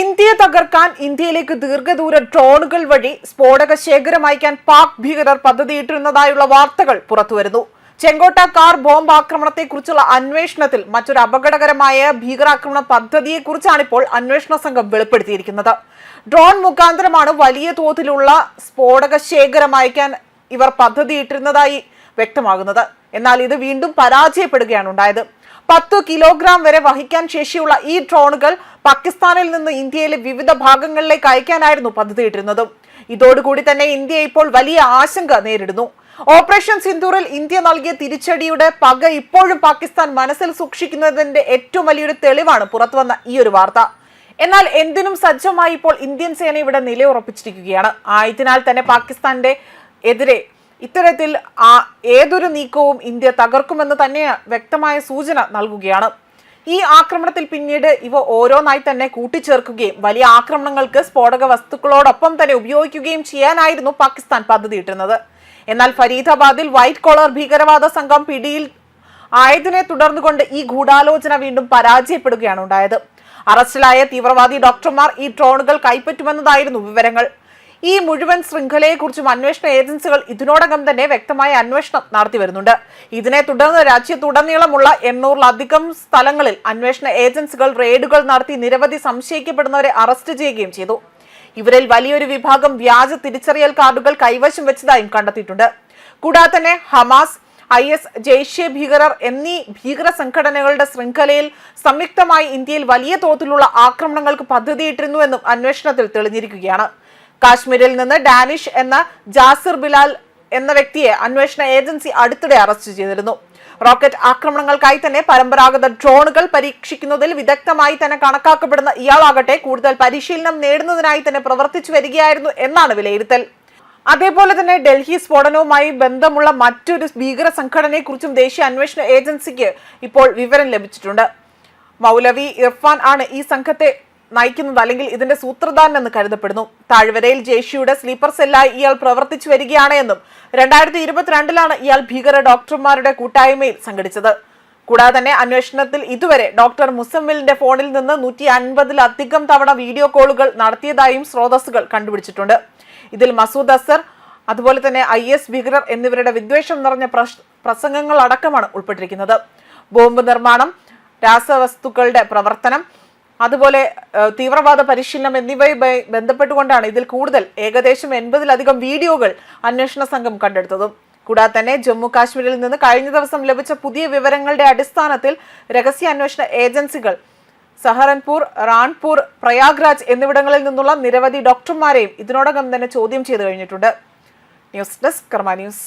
ഇന്ത്യയെ തകർക്കാൻ ഇന്ത്യയിലേക്ക് ദീർഘദൂര ഡ്രോണുകൾ വഴി സ്ഫോടക ശേഖരം അയക്കാൻ പാക് ഭീകരർ പദ്ധതിയിട്ടിരുന്നതായുള്ള വാർത്തകൾ പുറത്തുവരുന്നു. ചെങ്കോട്ട കാർ ബോംബ് ആക്രമണത്തെക്കുറിച്ചുള്ള അന്വേഷണത്തിൽ മറ്റൊരു അപകടകരമായ ഭീകരാക്രമണ പദ്ധതിയെക്കുറിച്ചാണ് ഇപ്പോൾ അന്വേഷണ സംഘം വെളിപ്പെടുത്തിയിരിക്കുന്നത്. ഡ്രോൺ മുഖാന്തരമാണ് വലിയ തോതിലുള്ള സ്ഫോടക ശേഖരം അയക്കാൻ ഇവർ പദ്ധതിയിട്ടിരുന്നതായി വ്യക്തമാകുന്നത്. എന്നാൽ ഇത് വീണ്ടും പരാജയപ്പെടുകയാണ് ഉണ്ടായത്. പത്ത് കിലോഗ്രാം വരെ വഹിക്കാൻ ശേഷിയുള്ള ഈ ഡ്രോണുകൾ പാകിസ്ഥാനിൽ നിന്ന് ഇന്ത്യയിലെ വിവിധ ഭാഗങ്ങളിലേക്ക് അയക്കാനായിരുന്നു പദ്ധതിയിട്ടിരുന്നത്. ഇതോടുകൂടി തന്നെ ഇന്ത്യ ഇപ്പോൾ വലിയ ആശങ്ക നേരിടുന്നു. ഓപ്പറേഷൻ സിന്ദൂറിൽ ഇന്ത്യ നൽകിയ തിരിച്ചടിയുടെ പക ഇപ്പോഴും പാകിസ്ഥാൻ മനസ്സിൽ സൂക്ഷിക്കുന്നതിന്റെ ഏറ്റവും വലിയൊരു തെളിവാണ് പുറത്തുവന്ന ഈ ഒരു വാർത്ത. എന്നാൽ എന്തിനും സജ്ജമായി ഇപ്പോൾ ഇന്ത്യൻ സേന ഇവിടെ നിലയുറപ്പിച്ചിരിക്കുകയാണ്. ആയതിനാൽ തന്നെ പാകിസ്ഥാന്റെ എതിരെ ഇത്തരത്തിൽ ആ ഏതൊരു നീക്കവും ഇന്ത്യ തകർക്കുമെന്ന് തന്നെ വ്യക്തമായ സൂചന നൽകുകയാണ്. ഈ ആക്രമണത്തിൽ പിന്നീട് ഇവ ഓരോന്നായി തന്നെ കൂട്ടിച്ചേർക്കുകയും വലിയ ആക്രമണങ്ങൾക്ക് സ്ഫോടക വസ്തുക്കളോടൊപ്പം തന്നെ ഉപയോഗിക്കുകയും ചെയ്യാനായിരുന്നു പാകിസ്ഥാൻ പദ്ധതിയിട്ടിരുന്നത് എന്നാൽ ഫരീദാബാദിൽ വൈറ്റ് കോളർ ഭീകരവാദ സംഘം പിടിയിൽ ആയതിനെ തുടർന്നുകൊണ്ട് ഈ ഗൂഢാലോചന വീണ്ടും പരാജയപ്പെടുകയാണ് ഉണ്ടായത്. അറസ്റ്റിലായ തീവ്രവാദി ഡോക്ടർമാർ ഈ ഡ്രോണുകൾ കൈപ്പറ്റുമെന്നതായിരുന്നു വിവരങ്ങൾ. ഈ മുഴുവൻ ശൃംഖലയെക്കുറിച്ചും അന്വേഷണ ഏജൻസികൾ ഇതിനോടകം തന്നെ വ്യക്തമായ അന്വേഷണം നടത്തി വരുന്നുണ്ട്. ഇതിനെ തുടർന്ന് രാജ്യത്തുടനീളമുള്ള എണ്ണൂറിലധികം സ്ഥലങ്ങളിൽ അന്വേഷണ ഏജൻസികൾ റെയ്ഡുകൾ നടത്തി നിരവധി സംശയിക്കപ്പെടുന്നവരെ അറസ്റ്റ് ചെയ്യുകയും ചെയ്തു. ഇവരിൽ വലിയൊരു വിഭാഗം വ്യാജ തിരിച്ചറിയൽ കാർഡുകൾ കൈവശം വെച്ചതായും കണ്ടെത്തിയിട്ടുണ്ട്. കൂടാതെ തന്നെ ഹമാസ് ഐ എസ് ജെയ്ഷെ ഭീകരർ എന്നീ ഭീകര സംഘടനകളുടെ ശൃംഖലയിൽ സംയുക്തമായി ഇന്ത്യയിൽ വലിയ തോതിലുള്ള ആക്രമണങ്ങൾക്ക് പദ്ധതിയിട്ടിരുന്നുവെന്നും അന്വേഷണത്തിൽ തെളിഞ്ഞിരിക്കുകയാണ്. കാശ്മീരിൽ നിന്ന് ഡാനിഷ് എന്ന ജാസിർ ബിലാൽ എന്ന വ്യക്തിയെ അന്വേഷണ ഏജൻസി അടുത്തിടെ അറസ്റ്റ് ചെയ്തിരുന്നു. റോക്കറ്റ് ആക്രമണങ്ങൾക്കായി തന്നെ പരമ്പരാഗത ഡ്രോണുകൾ പരീക്ഷിക്കുന്നതിൽ വിദഗ്ധമായി തന്നെ കണക്കാക്കപ്പെടുന്ന ഇയാളാകട്ടെ കൂടുതൽ പരിശീലനം നേടുന്നതിനായി തന്നെ പ്രവർത്തിച്ചു വരികയായിരുന്നു എന്നാണ് വിലയിരുത്തൽ. അതേപോലെ തന്നെ ഡൽഹി സ്ഫോടനവുമായി ബന്ധമുള്ള മറ്റൊരു ഭീകര സംഘടനയെക്കുറിച്ചും ദേശീയ അന്വേഷണ ഏജൻസിക്ക് ഇപ്പോൾ വിവരം ലഭിച്ചിട്ടുണ്ട്. മൗലവി ഇർഫാൻ ആണ് ഈ സംഘത്തെ നയിക്കുന്നത് അല്ലെങ്കിൽ ഇതിന്റെ സൂത്രധാരൻ എന്ന് കരുതപ്പെടുന്നു. താഴ്വരയിൽ ജെയ്ഷിയുടെ സ്ലീപ്പർ സെല്ലായി ഇയാൾ പ്രവർത്തിച്ചു വരികയാണ് എന്നും രണ്ടായിരത്തി ഇരുപത്തിരണ്ടിലാണ് ഇയാൾ ഭീകര ഡോക്ടർമാരുടെ കൂട്ടായ്മയിൽ സംഘടിച്ചത്. കൂടാതെ തന്നെ അന്വേഷണത്തിൽ ഇതുവരെ ഡോക്ടർ മുസമ്മിലിന്റെ ഫോണിൽ നിന്ന് നൂറ്റി അൻപതിലധികം തവണ വീഡിയോ കോളുകൾ നടത്തിയതായും സ്രോതസ്സുകൾ കണ്ടുപിടിച്ചിട്ടുണ്ട്. ഇതിൽ മസൂദ് അസർ അതുപോലെ തന്നെ ഐ എസ് ഭീകരർ എന്നിവരുടെ വിദ്വേഷം നിറഞ്ഞ പ്രസംഗങ്ങളടക്കമാണ് ഉൾപ്പെട്ടിരിക്കുന്നത്. ബോംബ് നിർമ്മാണം രാസവസ്തുക്കളുടെ പ്രവർത്തനം അതുപോലെ തീവ്രവാദ പരിശീലനം എന്നിവയുമായി ബന്ധപ്പെട്ടുകൊണ്ടാണ് ഇതിൽ കൂടുതൽ ഏകദേശം എൺപതിലധികം വീഡിയോകൾ അന്വേഷണ സംഘം കണ്ടെടുത്തതും. കൂടാതെ തന്നെ ജമ്മു കാശ്മീരിൽ നിന്ന് കഴിഞ്ഞ ദിവസം ലഭിച്ച പുതിയ വിവരങ്ങളുടെ അടിസ്ഥാനത്തിൽ രഹസ്യ അന്വേഷണ ഏജൻസികൾ സഹറൻപൂർ റാൺപൂർ പ്രയാഗ്രാജ് എന്നിവിടങ്ങളിൽ നിന്നുള്ള നിരവധി ഡോക്ടർമാരെയും ഇതിനോടകം തന്നെ ചോദ്യം ചെയ്തു കഴിഞ്ഞിട്ടുണ്ട്. News desk Karma news.